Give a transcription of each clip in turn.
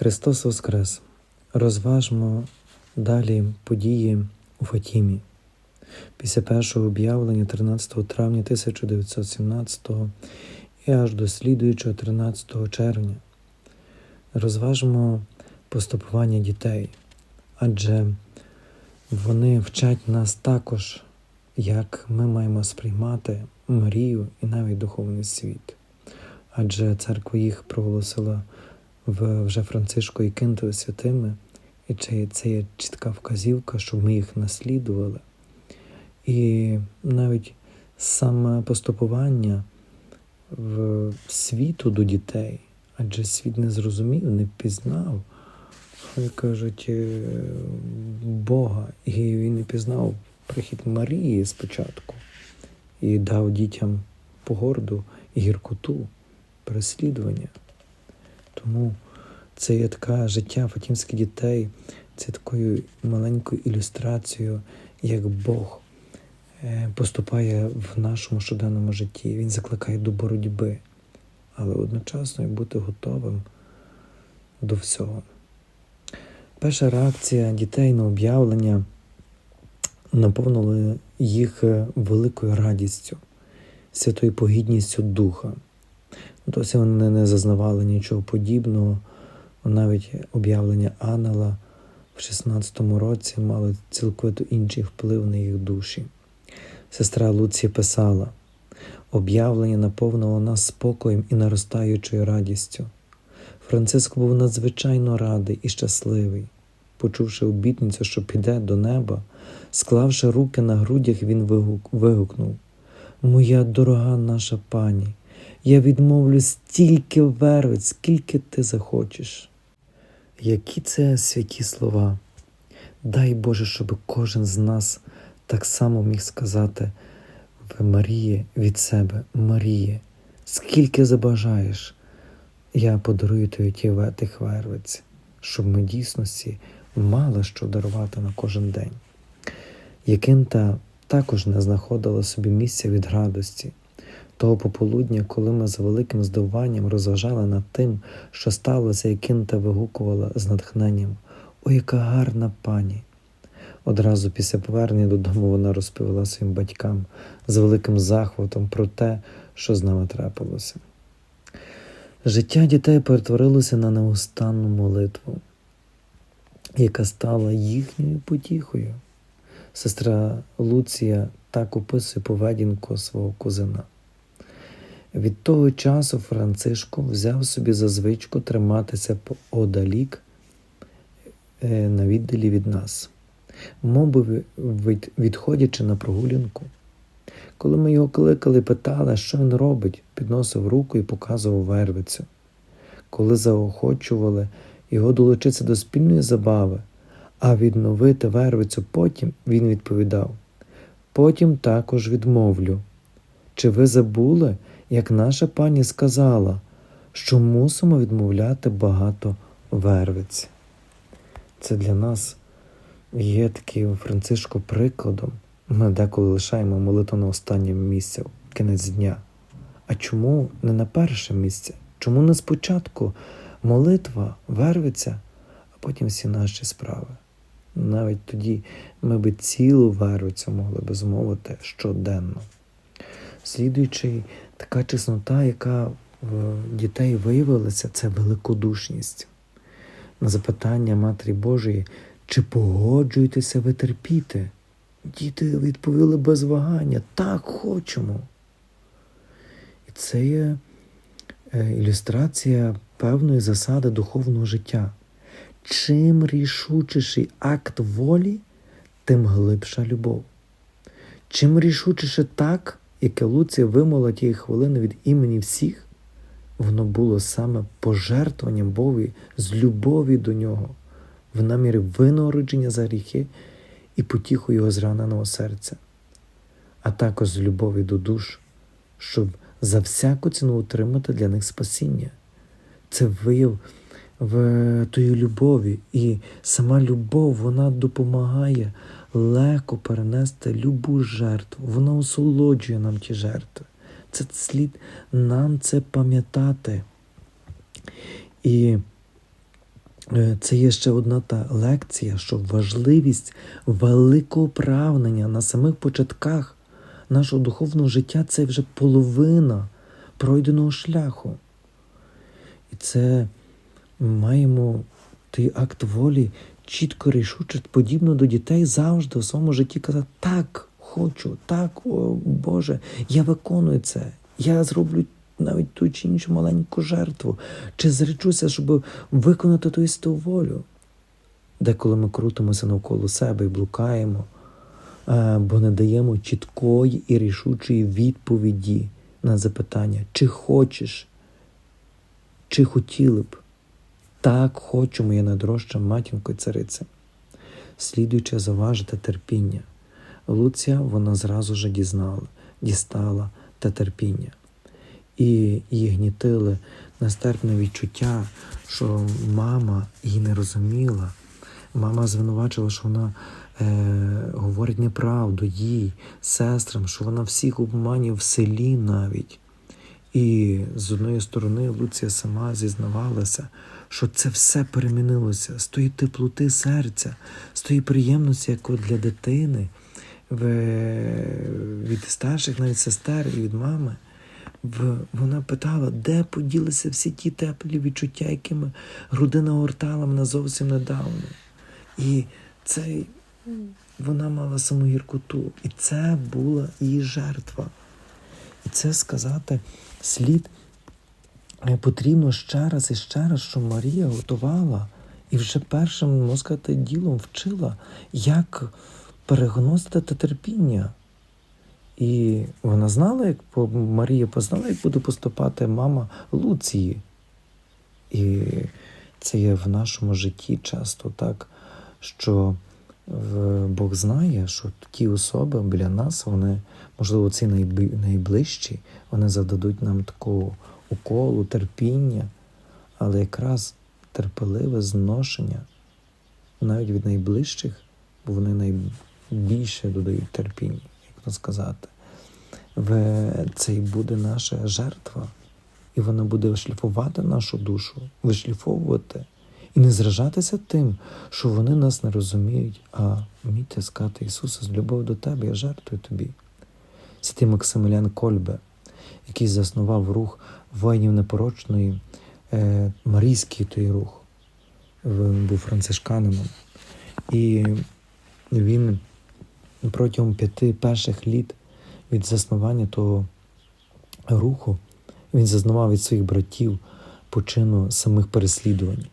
Христос Воскрес! Розважмо далі події у Фатімі. Після першого об'явлення 13 травня 1917 і аж до слідуючого 13 червня. Розважмо поступування дітей, адже вони вчать нас також, як ми маємо сприймати Марію і навіть духовний світ. Адже церква їх проголосила в вже Францишко і Кинтові святими, і це, це є чітка вказівка, щоб ми їх наслідували. І навіть саме поступування в світу до дітей, адже світ не зрозумів, не пізнав, як кажуть, е, Бога, і він не пізнав прихід Марії спочатку і дав дітям погорду і гіркоту, переслідування. Тому це є таке життя фатімських дітей, це такою маленькою ілюстрацією, як Бог е, поступає в нашому щоденному житті. Він закликає до боротьби, але одночасно і бути готовим до всього. Перша реакція дітей на об'явлення наповнила їх великою радістю, святою погідністю духа. Досі вони не зазнавали нічого подібного, навіть об'явлення ангела в 16-му році мало цілковито інший вплив на їх душі. Сестра Луці писала: об'явлення наповнило нас спокоєм і наростаючою радістю. Франциск був надзвичайно радий і щасливий. Почувши обітницю, що піде до неба, склавши руки на грудях, він вигукнув: Моя дорога наша пані! Я відмовлю стільки вервиць, скільки ти захочеш. Які це святі слова. Дай Боже, щоб кожен з нас так само міг сказати в Марії від себе, Маріє, скільки забажаєш, я подарую тобі ті тих вервиць, щоб ми дійсності мали що дарувати на кожен день. Якинта також не знаходила собі місця від радості. Того пополудня, коли ми з великим здивуванням розважали над тим, що сталося, і Кінта вигукувала з натхненням О, яка гарна пані! Одразу після повернення додому вона розповіла своїм батькам з великим захватом про те, що з нами трапилося. Життя дітей перетворилося на неустанну молитву, яка стала їхньою потіхою. Сестра Луція так описує поведінку свого кузина. Від того часу Францишко взяв собі за звичку триматися поодалік е, на віддалі від нас, мовби відходячи на прогулянку. Коли ми його кликали, питали, що він робить, підносив руку і показував вервицю. Коли заохочували його долучитися до спільної забави, а відновити вервицю потім, він відповідав: Потім також відмовлю. Чи ви забули? Як наша пані сказала, що мусимо відмовляти багато вервиць. Це для нас є таким Францишко прикладом. Ми деколи лишаємо молитву на останнє місце, кінець дня. А чому не на перше місце? Чому не спочатку молитва вервиться, а потім всі наші справи? Навіть тоді ми би цілу вервицю могли би змовити щоденно. Слідуючий така чеснота, яка в дітей виявилася, це великодушність. На запитання Матері Божої, чи погоджуєтеся ви терпіти? Діти відповіли без вагання, так хочемо. І це є е, ілюстрація певної засади духовного життя. Чим рішучіший акт волі, тим глибша любов. Чим рішучіше так, яке Луція вимола тієї хвилини від імені всіх, воно було саме пожертвуванням Богові з любові до нього, в намірі винагородження за гріхи і потіху його зраненого серця, а також з любові до душ, щоб за всяку ціну отримати для них спасіння. Це вияв в тої любові, і сама любов вона допомагає легко перенести любу жертву. Вона осолоджує нам ті жертви. Це слід нам це пам'ятати. І Е, Це є ще одна та лекція, що важливість великого прагнення на самих початках нашого духовного життя це вже половина пройденого шляху. І це маємо той акт волі чітко рішуче, подібно до дітей завжди в своєму житті казати так, хочу, так, о Боже, я виконую це, я зроблю навіть ту чи іншу маленьку жертву, чи зречуся, щоб виконати ту істу волю. Деколи ми крутимося навколо себе і блукаємо, е, бо не даємо чіткої і рішучої відповіді на запитання, чи хочеш, чи хотіли б. Так хочу, моя найдорожча матінко і царице. Слідуючи заважити терпіння. Луція вона зразу ж дізнала, дістала те терпіння. І її гнітили нестерпне відчуття, що мама її не розуміла. Мама звинувачила, що вона е, говорить неправду їй, сестрам, що вона всіх обманює в селі навіть. І з одної сторони Луція сама зізнавалася, що це все перемінилося з тої теплоти серця, з тої приємності, як для дитини, від старших навіть сестер і від мами. Вона питала, де поділися всі ті теплі відчуття, якими грудина огортала мене зовсім недавно. І цей, вона мала саму гіркоту. І це була її жертва. І це сказати слід е, потрібно ще раз і ще раз, що Марія готувала і вже першим, можна ділом вчила, як перегносити те терпіння. І вона знала, як Марія познала, як буде поступати мама Луції. І це є в нашому житті часто так, що Бог знає, що ті особи біля нас, вони, можливо, ці найближчі, вони зададуть нам такого уколу, терпіння, але якраз терпеливе зношення навіть від найближчих, бо вони найбільше додають терпіння, як то сказати. Це і буде наша жертва, і вона буде вишліфувати нашу душу, вишліфовувати і не зражатися тим, що вони нас не розуміють, а вміти сказати Ісусе, з любов до Тебе, я жертвую тобі. Святий Максимілян Кольбе, який заснував рух воїнів непорочної, е, Марійський той рух. Він був францишканином. І він протягом п'яти перших літ від заснування того руху він зазнавав від своїх братів почину самих переслідувань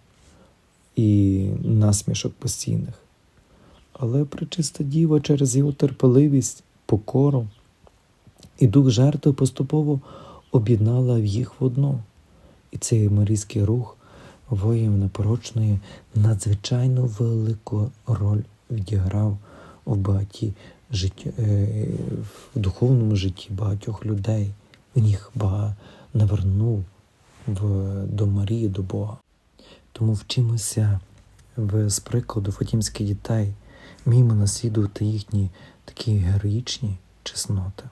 і насмішок постійних. Але пречиста діва через його терпеливість, покору і дух жертви поступово об'єднала їх в одно. І цей марійський рух воїн непорочної надзвичайно велику роль відіграв в багаті життя, е, в духовному житті багатьох людей. Він їх навернув в, до Марії, до Бога. Тому вчимося з прикладу фатімських дітей, вміємо наслідувати їхні такі героїчні чесноти.